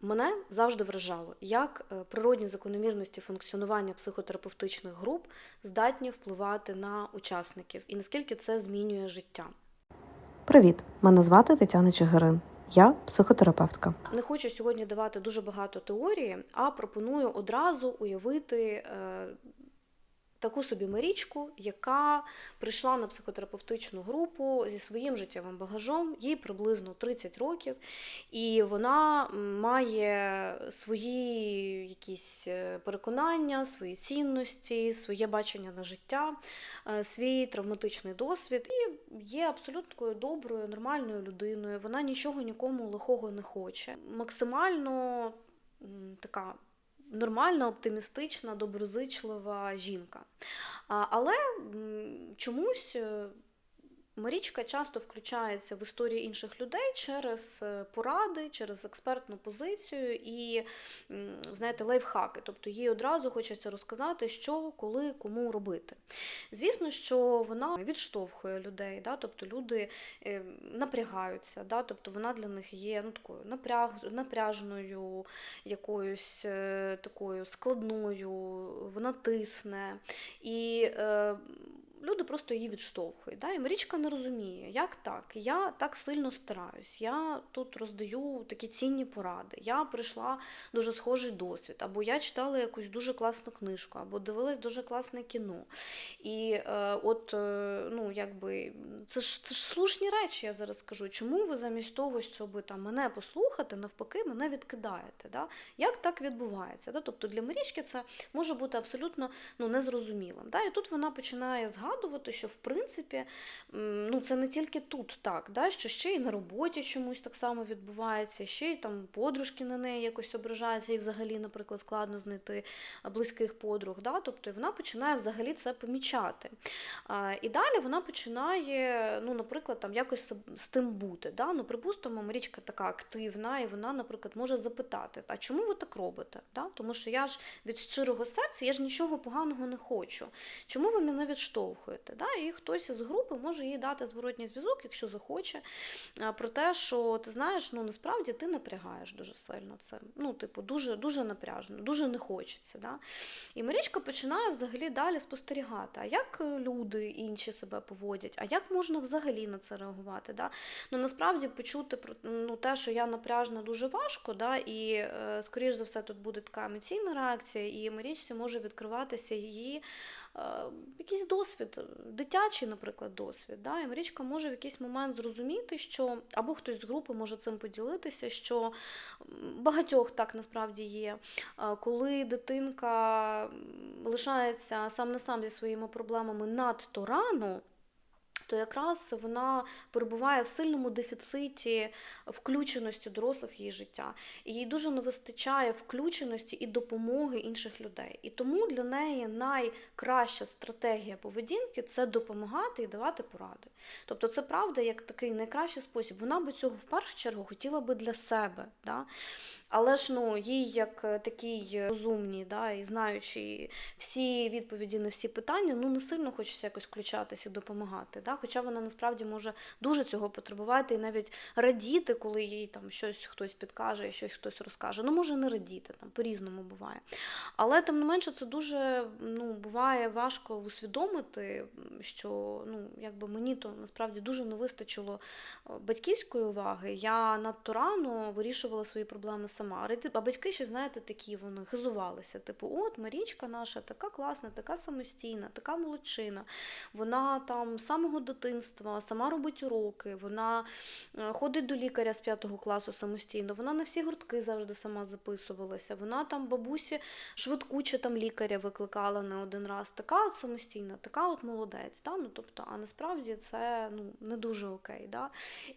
Мене завжди вражало, як е, природні закономірності функціонування психотерапевтичних груп здатні впливати на учасників і наскільки це змінює життя. Привіт! Мене звати Тетяна Чигирин. Я психотерапевтка. Не хочу сьогодні давати дуже багато теорії, а пропоную одразу уявити е, таку собі Марічку, яка прийшла на психотерапевтичну групу зі своїм життєвим багажом, їй приблизно 30 років, і вона має свої якісь е, переконання, свої цінності, своє бачення на життя, е, свій травматичний досвід і є абсолютно доброю, нормальною людиною. Вона нічого нікому лихого не хоче. Максимально така нормальна, оптимістична, доброзичлива жінка. Але чомусь е, Марічка часто включається в історії інших людей через е, поради, через експертну позицію і, знаєте, лайфхаки. Тобто їй одразу хочеться розказати, що, коли, кому робити. Звісно, що вона відштовхує людей, да? тобто люди е, напрягаються, да? тобто вона для них є ну, такою напряг, напряжною, якоюсь е, такою складною, вона тисне. І люди просто її відштовхують. Да? І Марічка не розуміє, як так? Я так сильно стараюсь, я тут роздаю такі цінні поради, я прийшла дуже схожий досвід, або я читала якусь дуже класну книжку, або дивилась дуже класне кіно. І е, от, е, ну, якби, це ж, це ж слушні речі, я зараз скажу. Чому ви замість того, щоб там, мене послухати, навпаки, мене відкидаєте? Да? Як так відбувається? Да? Тобто для Марічки це може бути абсолютно ну, незрозумілим. Да? І тут вона починає згадувати, що в принципі ну, це не тільки тут так, да? що ще й на роботі чомусь так само відбувається, ще й там подружки на неї якось ображаються, і взагалі, наприклад, складно знайти близьких подруг. Да? Тобто вона починає взагалі це помічати. І далі вона починає, ну, наприклад, там якось з тим бути. Да? Ну, припустимо, Марічка така активна, і вона, наприклад, може запитати, а чому ви так робите? Да? Тому що я ж від щирого серця, я ж нічого поганого не хочу. Чому ви мене відштовхуєте? Да? І хтось із групи може їй дати зворотній зв'язок, якщо захоче, про те, що ти знаєш, ну насправді ти напрягаєш дуже сильно це. Ну, типу, дуже, дуже напряжно, дуже не хочеться. Да? І Марічка починає взагалі далі спостерігати, а як е, люди інші себе поводять, а як можна взагалі на це реагувати. Да? Ну, насправді почути про ну, те, що я напряжна, дуже важко, да? і, е, скоріш за все, тут буде така емоційна реакція, і Марічці може відкриватися її якийсь досвід, дитячий, наприклад, досвід. Да? І Марічка може в якийсь момент зрозуміти, що або хтось з групи може цим поділитися, що багатьох так насправді є. Е, Коли дитинка лишається сам на сам зі своїми проблемами надто рано, то якраз вона перебуває в сильному дефіциті включеності дорослих в її життя. І їй дуже не вистачає включеності і допомоги інших людей. І тому для неї найкраща стратегія поведінки це допомагати і давати поради. Тобто, це правда як такий найкращий спосіб. Вона би цього в першу чергу хотіла би для себе. Да? Але ж ну, їй, як е, такій розумній, да, і знаючи всі відповіді на всі питання, ну не сильно хочеться якось включатися і допомагати. Да? Хоча вона насправді може дуже цього потребувати і навіть радіти, коли їй там щось хтось підкаже, щось хтось розкаже. Ну, може не радіти, там по-різному буває. Але тим не менше, це дуже ну, буває важко усвідомити, що ну, якби мені то насправді дуже не вистачило е, батьківської уваги. Я надто рано вирішувала свої проблеми сама. А батьки ще, знаєте, такі вони хизувалися. Типу, от Марічка наша така класна, така самостійна, така молодчина. Вона там з самого дитинства сама робить уроки, вона е, ходить до лікаря з п'ятого класу самостійно, вона на всі гуртки завжди сама записувалася. Вона там бабусі швидку чи там лікаря викликала не один раз. Така от самостійна, така от молодець. Да? Ну, тобто, а насправді це ну, не дуже окей. Да?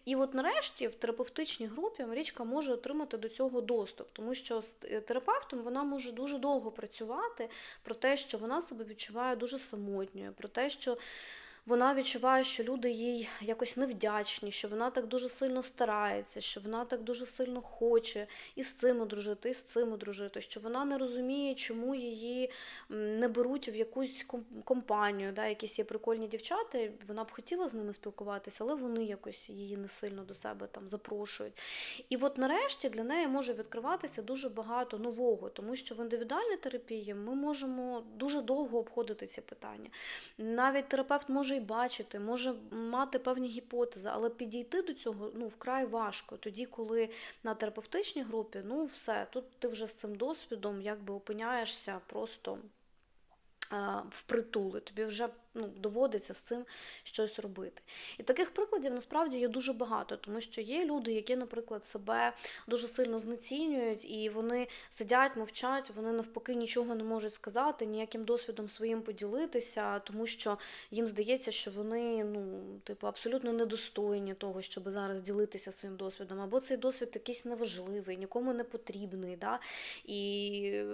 І от нарешті в терапевтичній групі Марічка може отримати до цього доступ, тому що з е, терапевтом вона може дуже довго працювати про те, що вона себе відчуває дуже самотньою, про те, що вона відчуває, що люди їй якось невдячні, що вона так дуже сильно старається, що вона так дуже сильно хоче і з цим одружити, і з цим одружити, що вона не розуміє, чому її не беруть в якусь компанію, да, якісь є прикольні дівчата, вона б хотіла з ними спілкуватися, але вони якось її не сильно до себе там запрошують. І от нарешті для неї може відкриватися дуже багато нового, тому що в індивідуальній терапії ми можемо дуже довго обходити ці питання. Навіть терапевт може і бачити, може мати певні гіпотези, але підійти до цього ну, вкрай важко. Тоді, коли на терапевтичній групі, ну все, тут ти вже з цим досвідом якби опиняєшся просто впритули. впритул, тобі вже ну, доводиться з цим щось робити. І таких прикладів насправді є дуже багато, тому що є люди, які, наприклад, себе дуже сильно знецінюють, і вони сидять, мовчать, вони навпаки нічого не можуть сказати, ніяким досвідом своїм поділитися, тому що їм здається, що вони ну, типу, абсолютно недостойні того, щоб зараз ділитися своїм досвідом, або цей досвід якийсь неважливий, нікому не потрібний. Да? І е,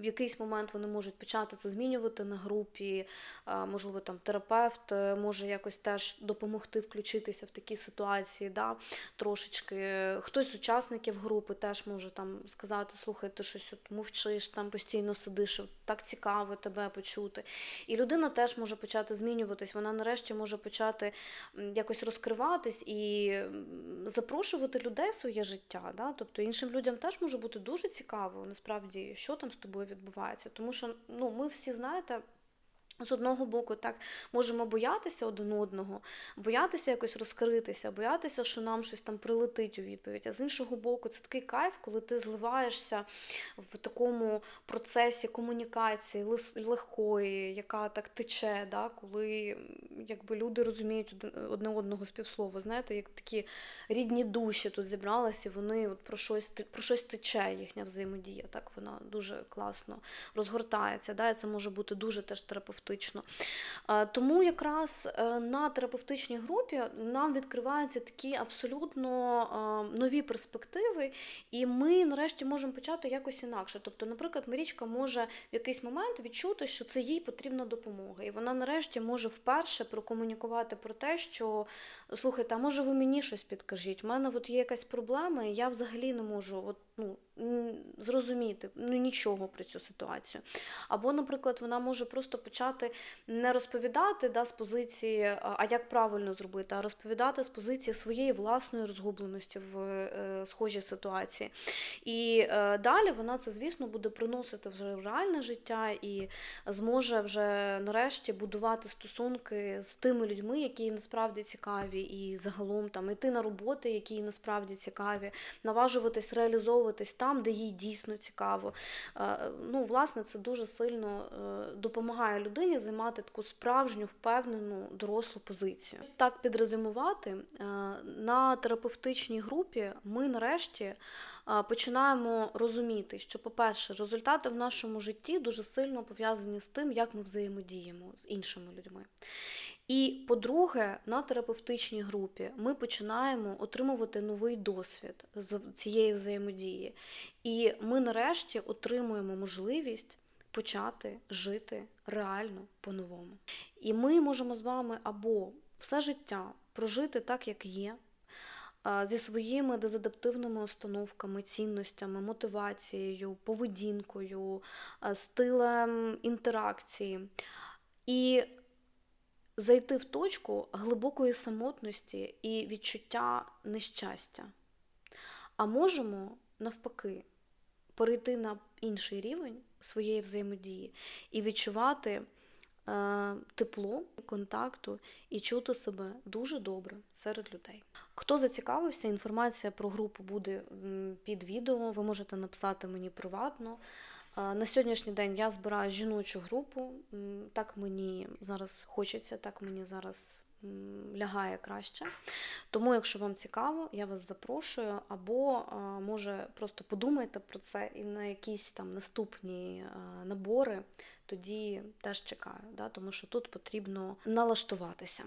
в якийсь момент вони можуть почати це змінювати на групі, а, можливо, там терапевт е, може якось теж допомогти включитися в такі ситуації, да, трошечки. Хтось з учасників групи теж може там сказати: слухай, ти щось от мовчиш, там постійно сидиш, так цікаво тебе почути. І людина теж може почати змінюватись, вона нарешті може почати якось розкриватись і запрошувати людей в своє життя. Да? Тобто іншим людям теж може бути дуже цікаво, насправді, що там з тобою відбувається. Тому що ну, ми всі знаєте. З одного боку, так можемо боятися один одного, боятися якось розкритися, боятися, що нам щось там прилетить у відповідь. А з іншого боку, це такий кайф, коли ти зливаєшся в такому процесі комунікації легкої, яка так тече, да? коли якби люди розуміють одне одного співслово. Знаєте, як такі рідні душі тут зібралися, вони от про щось про щось тече їхня взаємодія. Так вона дуже класно розгортається. Да? І це може бути дуже теж терапевтично. Е, Тому якраз е, на терапевтичній групі нам відкриваються такі абсолютно нові перспективи, і ми нарешті можемо почати якось інакше. Тобто, наприклад, Марічка може в якийсь момент відчути, що це їй потрібна допомога, і вона нарешті може вперше прокомунікувати про те, що слухайте, а може ви мені щось підкажіть? У мене от є якась проблема, і я взагалі не можу от, ну, зрозуміти ну, нічого про цю ситуацію. Або, наприклад, вона може просто почати не розповідати да, з позиції, а а як правильно зробити, а розповідати з позиції своєї власної розгубленості в е, схожій ситуації. І е, далі вона це, звісно, буде приносити вже в реальне життя і зможе вже нарешті будувати стосунки з тими людьми, які насправді цікаві, і загалом там йти на роботи, які насправді цікаві, наважуватись реалізовуватись там, де їй дійсно цікаво. Е, Ну, власне, це дуже сильно е, допомагає людині займати таку справжню, впевнену, дорослу позицію. Так підрезюмувати, е, на терапевтичній групі ми нарешті починаємо розуміти, що, по-перше, результати в нашому житті дуже сильно пов'язані з тим, як ми взаємодіємо з іншими людьми. І по-друге, на терапевтичній групі ми починаємо отримувати новий досвід з цієї взаємодії. І ми нарешті отримуємо можливість почати жити реально по-новому. І ми можемо з вами або все життя прожити так, як є, зі своїми дезадаптивними установками, цінностями, мотивацією, поведінкою, стилем інтеракції. І зайти в точку глибокої самотності і відчуття нещастя. А можемо навпаки перейти на інший рівень своєї взаємодії і відчувати е, тепло контакту і чути себе дуже добре серед людей. Хто зацікавився, інформація про групу буде під відео. Ви можете написати мені приватно. На сьогоднішній день я збираю жіночу групу. Так мені зараз хочеться, так мені зараз лягає краще. Тому, якщо вам цікаво, я вас запрошую, або може просто подумайте про це і на якісь там наступні набори тоді теж чекаю, да, тому що тут потрібно налаштуватися.